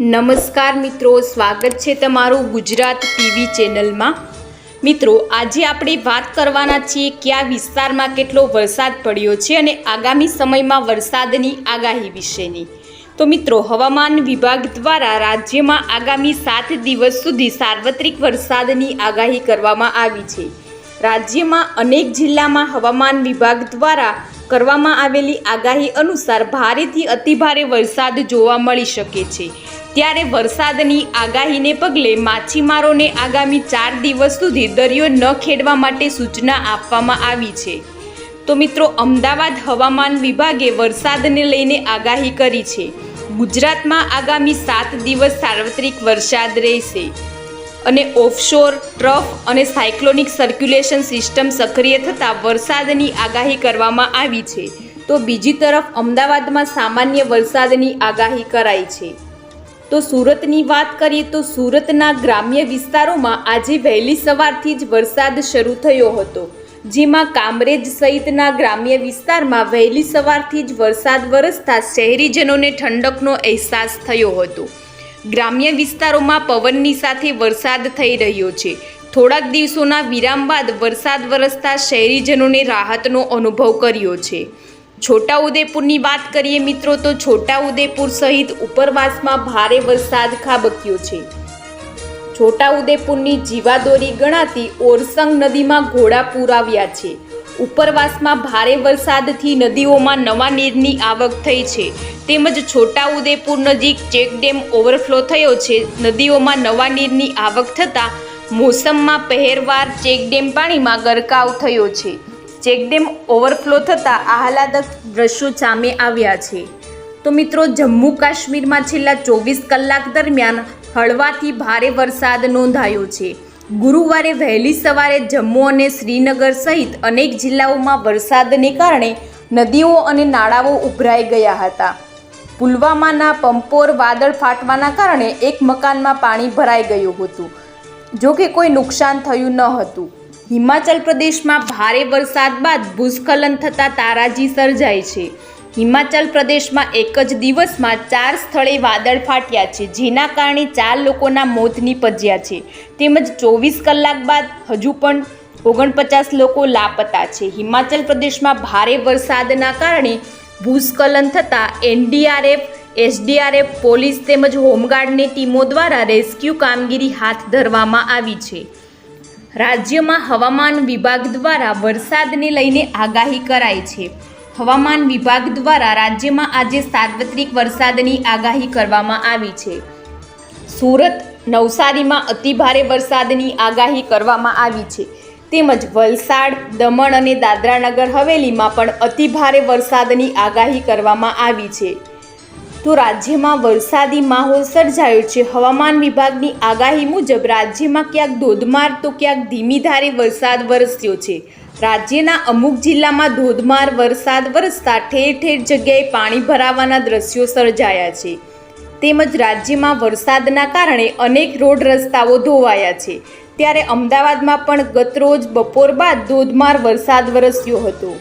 નમસ્કાર મિત્રો, સ્વાગત છે તમારું ગુજરાત ટીવી ચેનલમાં. મિત્રો, આજે આપણે વાત કરવાના છીએ કયા વિસ્તારમાં કેટલો વરસાદ પડ્યો છે અને આગામી સમયમાં વરસાદની આગાહી વિશેની. તો મિત્રો, હવામાન વિભાગ દ્વારા રાજ્યમાં આગામી સાત દિવસ સુધી સાર્વત્રિક વરસાદની આગાહી કરવામાં આવી છે. રાજ્યમાં અનેક જિલ્લામાં હવામાન વિભાગ દ્વારા કરવામાં આવેલી આગાહી અનુસાર ભારેથી અતિભારે વરસાદ જોવા મળી શકે છે. ત્યારે વરસાદની આગાહીને પગલે માછીમારોને આગામી ચાર દિવસ સુધી દરિયો ન ખેડવા માટે સૂચના આપવામાં આવી છે. તો મિત્રો, અમદાવાદ હવામાન વિભાગે વરસાદને લઈને આગાહી કરી છે. ગુજરાતમાં આગામી સાત દિવસ સાર્વત્રિક વરસાદ રહેશે. અને ઓફશોર, ટ્રફ અને સાયક્લોનિક સર્ક્યુલેશન સિસ્ટમ સક્રિય થતાં વરસાદની આગાહી કરવામાં આવી છે. તો બીજી તરફ, અમદાવાદમાં સામાન્ય વરસાદની આગાહી કરાઈ છે. તો સુરતની વાત કરીએ તો સુરતના ગ્રામ્ય વિસ્તારોમાં આજે વહેલી સવારથી જ વરસાદ શરૂ થયો હતો, જેમાં કામરેજ સહિતના ગ્રામ્ય વિસ્તારમાં વહેલી સવારથી જ વરસાદ વરસતા શહેરીજનોને ઠંડકનો અહેસાસ થયો હતો. ગ્રામ્ય વિસ્તારોમાં પવનની સાથે વરસાદ થઈ રહ્યો છે. થોડાક દિવસોના વિરામ બાદ વરસાદ વરસતા શહેરીજનોને રાહતનો અનુભવ કર્યો છે. છોટાઉદેપુરની વાત કરીએ મિત્રો, તો છોટાઉદેપુર સહિત ઉપરવાસમાં ભારે વરસાદ ખાબક્યો છે. છોટાઉદેપુરની જીવાદોરી ગણાતી ઓરસંગ નદીમાં ઘોડાપૂર આવ્યા છે. ઉપરવાસમાં ભારે વરસાદથી નદીઓમાં નવા નીરની આવક થઈ છે. તેમજ છોટાઉદેપુર નજીક ચેકડેમ ઓવરફ્લો થયો છે. નદીઓમાં નવા નીરની આવક થતાં મોસમમાં પહેરવાર ચેકડેમ પાણીમાં ગરકાવ થયો છે. ચેકડેમ ઓવરફ્લો થતાં આહલાદક દ્રશ્યો સામે આવ્યા છે. તો મિત્રો જમ્મુ કાશ્મીરમાં છેલ્લા ચોવીસ કલાક દરમિયાન હળવાથી ભારે વરસાદ નોંધાયો છે. ગુરુવારે વહેલી સવારે જમ્મુ અને શ્રીનગર સહિત અનેક જિલ્લાઓમાં વરસાદને કારણે નદીઓ અને નાળાઓ ઉભરાઈ ગયા હતા. પુલવામાના પંપોર વાદળ ફાટવાના કારણે એક મકાનમાં પાણી ભરાઈ ગયું હતું. જો કે કોઈ નુકસાન થયું ન હતું. હિમાચલ પ્રદેશમાં ભારે વરસાદ બાદ ભૂસ્ખલન થતાં તારાજી સર્જાઈ છે. હિમાચલ પ્રદેશમાં એક જ દિવસમાં ચાર સ્થળે વાદળ ફાટ્યા છે, જેના કારણે ચાર લોકોના મોત નિપજ્યા છે. તેમજ ચોવીસ કલાક બાદ હજુ પણ ઓગણપચાસ લોકો લાપતા છે. હિમાચલ પ્રદેશમાં ભારે વરસાદના કારણે ભૂસ્ખલન થતાં એનડીઆરએફ, એસડીઆરએફ, પોલીસ તેમજ હોમગાર્ડની ટીમો દ્વારા રેસ્ક્યુ કામગીરી હાથ ધરવામાં આવી છે. રાજ્યમાં હવામાન વિભાગ દ્વારા વરસાદને લઈને આગાહી કરાઈ છે. હવામાન વિભાગ દ્વારા રાજ્યમાં આજે સાર્વત્રિક વરસાદની આગાહી કરવામાં આવી છે. સુરત, નવસારીમાં અતિભારે વરસાદની આગાહી કરવામાં આવી છે. તેમજ વલસાડ, દમણ અને દાદરાનગર હવેલીમાં પણ અતિભારે વરસાદની આગાહી કરવામાં આવી છે. તો રાજ્યમાં વરસાદી માહોલ સર્જાયો છે. હવામાન વિભાગની આગાહી મુજબ રાજ્યમાં ક્યાંક ધોધમાર તો ક્યાંક ધીમી ધારે વરસાદ વરસ્યો છે. રાજ્યના અમુક જિલ્લામાં ધોધમાર વરસાદ વરસતા ઠેર ઠેર જગ્યાએ પાણી ભરાવાના દ્રશ્યો સર્જાયા છે. તેમજ રાજ્યમાં વરસાદના કારણે અનેક રોડ રસ્તાઓ ધોવાયા છે. ત્યારે અમદાવાદમાં પણ ગતરોજ બપોર બાદ ધોધમાર વરસાદ વરસ્યો હતો.